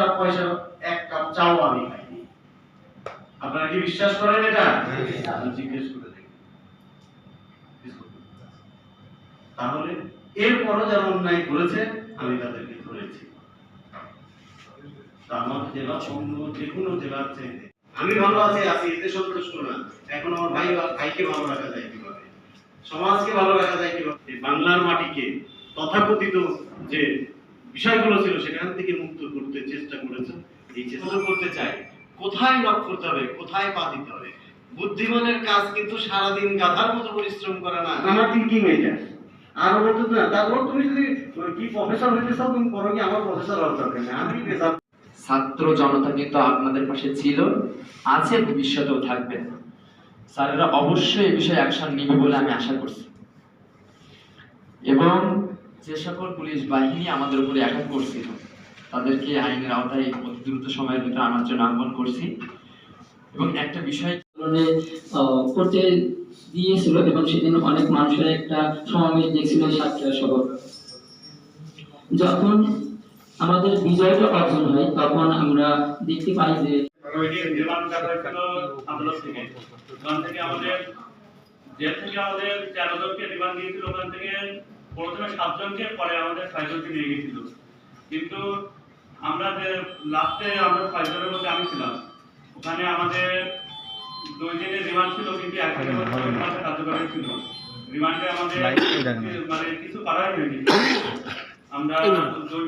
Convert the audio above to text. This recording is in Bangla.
একটা পয়সা এক কাপ চাও আমি খাইনি আপনারা কি বিশ্বাস করেন এটা? আমি জিজ্ঞেস করে দেখি তাহলে এরপরও যারা অন্যায় করেছে আমি তাদেরকে ধরেছি। আমার জেলা অন্য যে কোনো জেলার চাইতে। আমি ভালো আছি আছি এতে সন্তুষ্ট না। এখন আমার ভাই ভাইকে ভালো রাখা যায় কীভাবে? সমাজকে ভালো রাখা যায় কীভাবে? বাংলার মাটিকে তথাকথিত যে বিষয়গুলো ছিল সেখান থেকে মুক্ত করতে চেষ্টা করতে চাই। কোথায় নক করতে হবে? কোথায় পা দিতে হবে? বুদ্ধিমানের কাজ কিন্তু সারাদিন গাধার মতো পরিশ্রম করা না। আমার থিঙ্কিং এটা আর বলতো না তারপর তুমি যদি কি প্রফেসর হইতে চাও তুমি করো কি আমার প্রফেসর হওয়ার দরকার নেই। আমি ছাত্র জনতা কিন্তু আপনাদের পাশে ছিল আছে ভবিষ্যতেও থাকবে। স্যারেরা অবশ্যই এই বিষয়ে অ্যাকশন নিবে বলে আমি আশা করছি। এবং যে সকল পুলিশ বাহিনী আমাদের উপরে অ্যাটাক করছিল তাদেরকে আইনের আওতায় অতি দ্রুত সময়ের ভিতরে আনার জন্য আহ্বান করছি। এবং একটা বিষয় করতে দিয়েছিল এবং সেদিন অনেক মানুষের একটা সমাবেশ দেখছিল সাতক্ষীরা শহর যখন আমাদের বিজয়টা অর্জন হয় তখন আমরা দেখতে পাই যে ওইটি নির্মাণ করা হয়েছিল আদালত থেকে ওখান থেকে আমাদের জেল থেকে আমাদের তেরো জনকে রিমান্ড দিয়েছিল ওখান থেকে প্রথমে সাতজনকে পরে আমাদের ছয়জনকে নিয়ে গেছিল। কিন্তু আমরা যে লাস্টে আমরা ছয়জনের মধ্যে আমি ছিলাম। ওখানে আমাদের দুই দিনের রিমান্ড ছিল কিন্তু এক দিনের কার্যকরী ছিল। রিমান্ডে আমাদের মানে কিছু করাই হয়নি। আমরা দুই